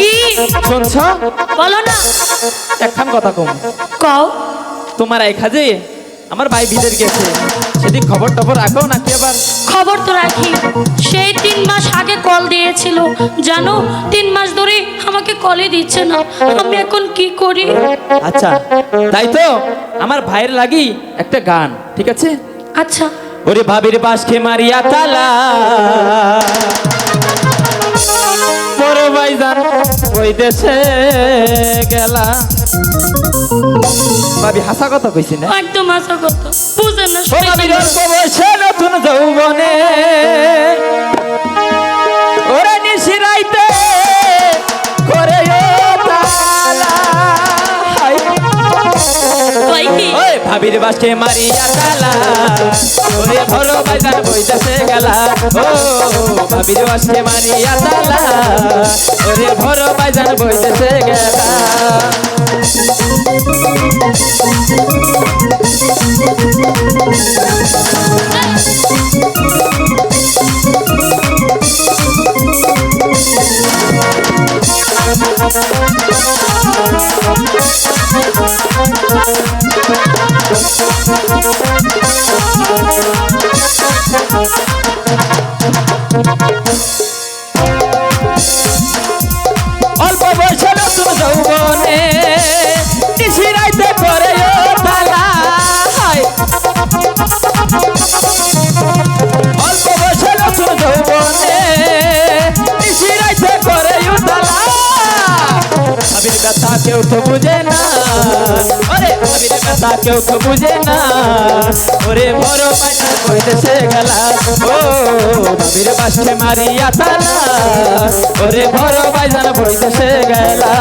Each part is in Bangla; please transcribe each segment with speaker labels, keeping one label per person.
Speaker 1: কি?
Speaker 2: শুনছ?
Speaker 1: বলো না।
Speaker 2: একখান কথা কম।
Speaker 1: কও।
Speaker 2: তোমার এই কাজে আমার ভাই বিদের গেছে। সেদিন খবর টবর রাখো নাকি আবার?
Speaker 1: খবর তো রাখি। সেই তিন মাস আগে কল দিয়েছিল। জানো তিন মাস ধরে আমাকে কলই দিচ্ছে না। আমি এখন কি করি?
Speaker 2: আচ্ছা তাই তো আমার ভাইয়ের লাগি একটা গান ঠিক আছে?
Speaker 1: আচ্ছা।
Speaker 2: ওরে ভাবির বাসকে মারিয়া তালা। বড় ভাই জান ওই দেশে গেলা। ভাবি হাসা কথা কইছি না?
Speaker 1: একদম হাসা কথা বুঝেন না না।
Speaker 2: নতুন যৌবনে। ভাবির বাসে মারিয়া তালা ওরে ধরো বাজার বইতাছে গালা। ও, ভাবির বাসে মারিয়া তালা ওরে ধরো বাজার বইতাছে গেলা। তো বুঝে না। ওরে ভাবির ব্যথা কেউ তো বুঝে না। ওরে বড় পাইনা কইতেছে গেলা ও, ভাবির বাসকে মারিয়া তালা। ওরে বড় বাইজান বইতেছে গেলা।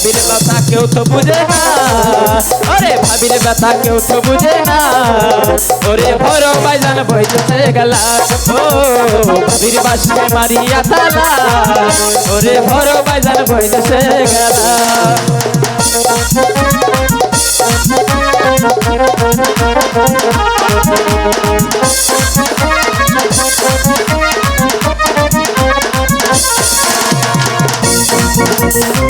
Speaker 2: ভাবির ব্যথা কেউ তো বুঝে না। আরে ভাবির ব্যথা কেউ তো বুঝে না। ওরে ভর বাইজান বইতেছে গেলা ও ভাবির বাসকে মারিয়া তালা। ওরে ভর বাইজান বইতেছে গেলা নিশিরাইছে একলা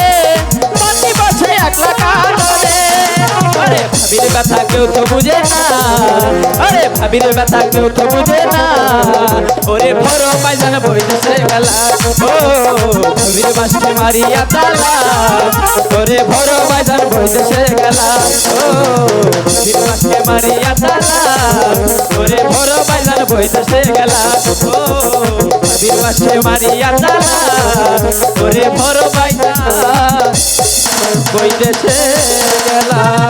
Speaker 2: আরে ভাবির ব্যথা কেউ তো বুঝে না। আরে ভাবির ব্যথা কেউ তো বুঝে না। ওরে ভরো পাইজান বইতেছে গেলা ও ভাবির বাসকে মারিয়া তালা। ওরে ভরো পাইজান বইতেছে গেলা ও ভাবির বাসকে মারিয়া তালা। ওরে ভরো পাইজান বইতেছে গেলা ও ভাবির বাসকে মারিয়া তালা। ওরে ভরো পাইজান বইতেছে গেলা